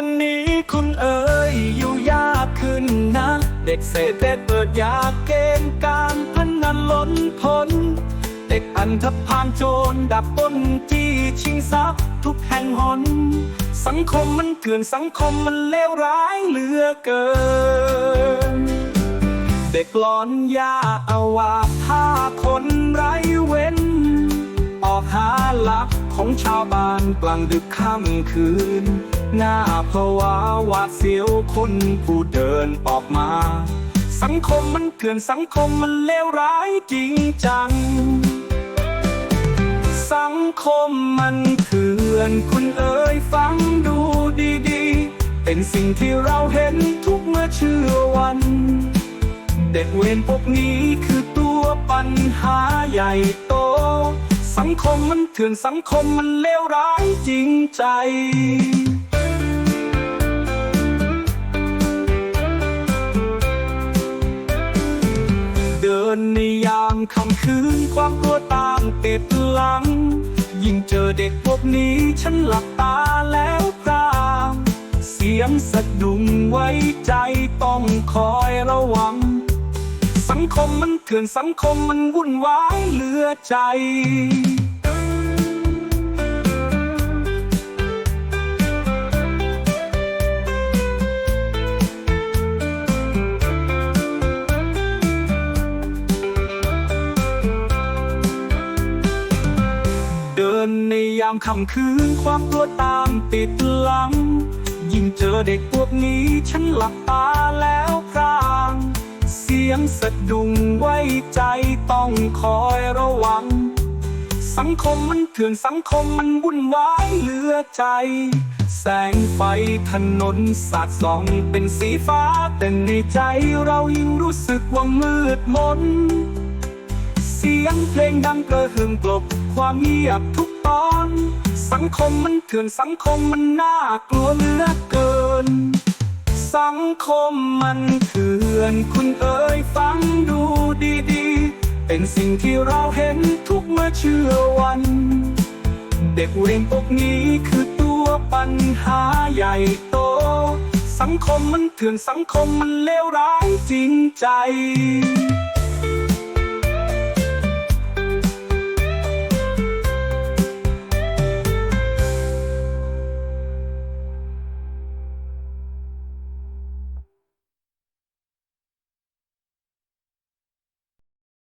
วันนี้คุณเอ๋ยอยู่ยากขึ้นนะ เด็กเศษเด็กเปิดยากเกมการพนันล้นพ้น เด็กอันธพาลโจรดับป้นจี้ชิงทรัพย์ทุกแห่งหน สังคมมันเถื่อนสังคมมันเลวร้ายเหลือเกิน เด็กหลอนยาอาวาถ้าคนไร้เว้น ออกหาลัก ของชาวบ้านกลางดึกค่ำคืน หน้าภาวะหวาดเสียวคนผู้เดินออกมา สังคมมันเถื่อนสังคมมันเลวร้ายจริงจัง สังคมมันเถื่อนคุณเอ๋ยฟังดูดีๆ เป็นสิ่งที่เราเห็นทุกเมื่อเชื่อวัน เด็กเวรพวกนี้คือตัวปัญหาใหญ่โต สังคมมันเถื่อนสังคมมันเลวร้ายจริงใจเดินในยามค่ำคืนความกลัวตามติดหลัง ยิ่งเจอเด็กพวกนี้ฉันหลับตาแล้วพรางเสียงสะดุ้งไว้ใจต้องคอยระวัง งคมมันเถื่อนสังคมมันวุ่นวายเหลือใจเดินในยามค่ำคืนความกลัวตามติดหลัง ยิ่งเจอเด็กพวกนี้ฉันหลับตาแล้ว เสียงสะดุ้งไว้ใจต้องคอยระวัง สังคมมันเถื่อนสังคมมันวุ่นวายเหลือใจ แสงไฟถนนสาดส่องเป็นสีฟ้า แต่ในใจเรายิ่งรู้สึกว่ามืดมน เสียงเพลงดังกระหึ่มกลบความเงียบทุกตอน สังคมมันเถื่อนสังคมมันน่ากลัวเหลือเกิน สังคมมันเถื่อนคุณเอ๋ยฟังดูดีๆ เป็นสิ่งที่เราเห็นทุกเมื่อเชื่อวัน เด็กเรียนพวกนี้คือตัวปัญหาใหญ่โต สังคมมันเถื่อนสังคมมันเลวร้ายจริงใจ